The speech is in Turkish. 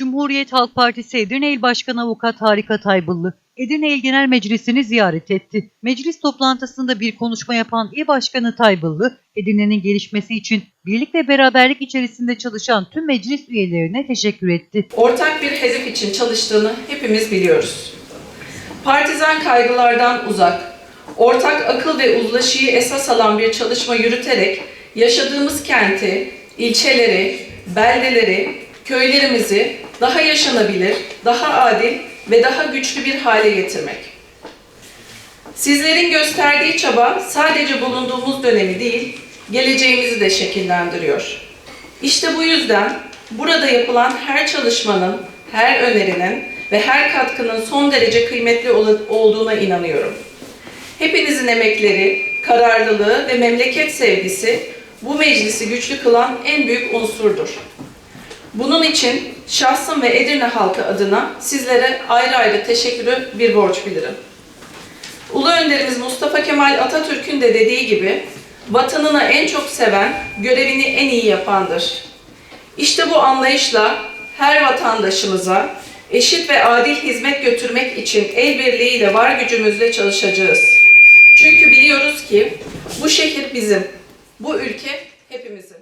Cumhuriyet Halk Partisi Edirne İl Başkanı Avukat Harika Taybıllı, Edirne İl Genel Meclisi'ni ziyaret etti. Meclis toplantısında bir konuşma yapan İl Başkanı Taybıllı, Edirne'nin gelişmesi için birlik ve beraberlik içerisinde çalışan tüm meclis üyelerine teşekkür etti. ortak bir hedef için çalıştığını hepimiz biliyoruz. Partizan kaygılardan uzak, ortak akıl ve uzlaşıyı esas alan bir çalışma yürüterek yaşadığımız kenti, ilçeleri, beldeleri, köylerimizi daha yaşanabilir, daha adil ve daha güçlü bir hale getirmek. Sizlerin gösterdiği çaba sadece bulunduğumuz dönemi değil, geleceğimizi de şekillendiriyor. İşte bu yüzden burada yapılan her çalışmanın, her önerinin ve her katkının son derece kıymetli ol- olduğuna inanıyorum. Hepinizin emekleri, kararlılığı ve memleket sevgisi bu meclisi güçlü kılan en büyük unsurdur. Bunun için şahsım ve Edirne halkı adına sizlere ayrı ayrı teşekkürü bir borç bilirim. Ulu önderimiz Mustafa Kemal Atatürk'ün de dediği gibi vatanını en çok seven, görevini en iyi yapandır. İşte bu anlayışla her vatandaşımıza eşit ve adil hizmet götürmek için el birliğiyle var gücümüzle çalışacağız. Çünkü biliyoruz ki bu şehir bizim, bu ülke hepimizin.